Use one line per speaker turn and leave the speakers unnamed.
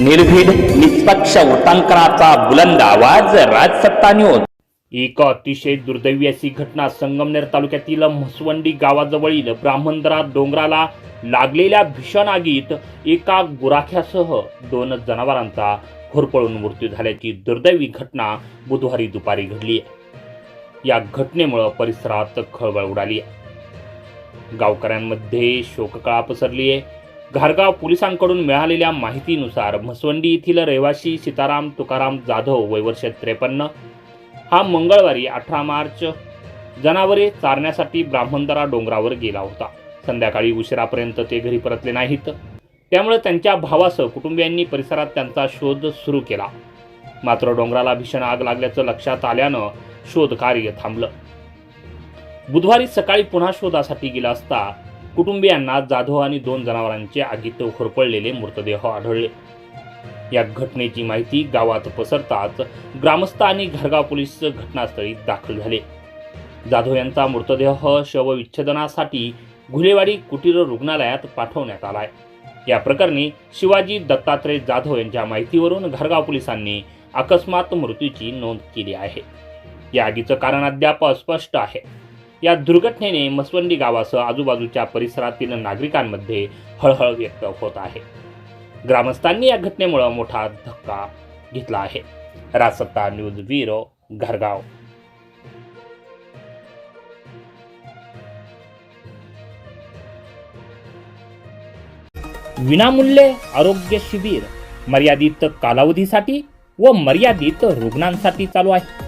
निर्भीड निष्पक्ष वृत्तांकनाचा बुलंद आवाज राजसत्ता न्यूज
एक अतिशय दुर्दैवी अशी घटना संगमनेर तालुक्यातील म्हसवंडी गावाजवळील ब्राह्मणदरा डोंगराला लागलेल्या भीषण आगीत एका गुराख्यासह दोन जनावरांचा होरपळून मृत्यू झाल्याची दुर्दैवी घटना बुधवारी दुपारी घडली. आहे या घटनेमुळं परिसरात खळबळ उडाली. आहे गावकऱ्यांमध्ये शोककळा पसरली आहे घारगाव पोलिसांकडून मिळालेल्या माहितीनुसार म्हसवंडी येथील रहिवासी सीताराम तुकाराम जाधव वयवर्ष त्रेपन्न हा मंगळवारी अठरा मार्च जनावरे चारण्यासाठी ब्राह्मणदरा डोंगरावर गेला होता. संध्याकाळी उशिरापर्यंत ते घरी परतले नाहीत. त्यामुळे त्यांच्या भावासह कुटुंबियांनी परिसरात त्यांचा शोध सुरू केला. मात्र डोंगराला भीषण आग लागल्याचं लक्षात आल्यानं शोधकार्य थांबलं. बुधवारी सकाळी पुन्हा शोधासाठी गेला असता कुटुंबियांना जाधव आणि दोन जनावरांचे आगीत होरपळलेले मृतदेह आढळले. या घटनेची माहिती गावात पसरताच ग्रामस्थ आणि घरगाव पोलीस घटनास्थळी दाखल झाले. जाधव यांचा मृतदेह शवविच्छेदनासाठी घुलेवाडी कुटीर रुग्णालयात पाठवण्यात आलाय. या प्रकरणी शिवाजी दत्तात्रय जाधव यांच्या माहितीवरून घरगाव पोलिसांनी अकस्मात मृत्यूची नोंद केली आहे. या आगीचं कारण अद्याप अस्पष्ट आहे. या दुर्घटनेने मसवंडी गावासह आजूबाजूच्या परिसरातील नागरिकांमध्ये हळहळ व्यक्त होत आहे. ग्रामस्थांनी या घटनेमुळं मोठा धक्का घेतला आहे. रासत्ता न्यूज ब्युरो घरगाव. विनामूल्य आरोग्य शिबिर मर्यादित कालावधीसाठी व मर्यादित रुग्णांसाठी चालू आहे.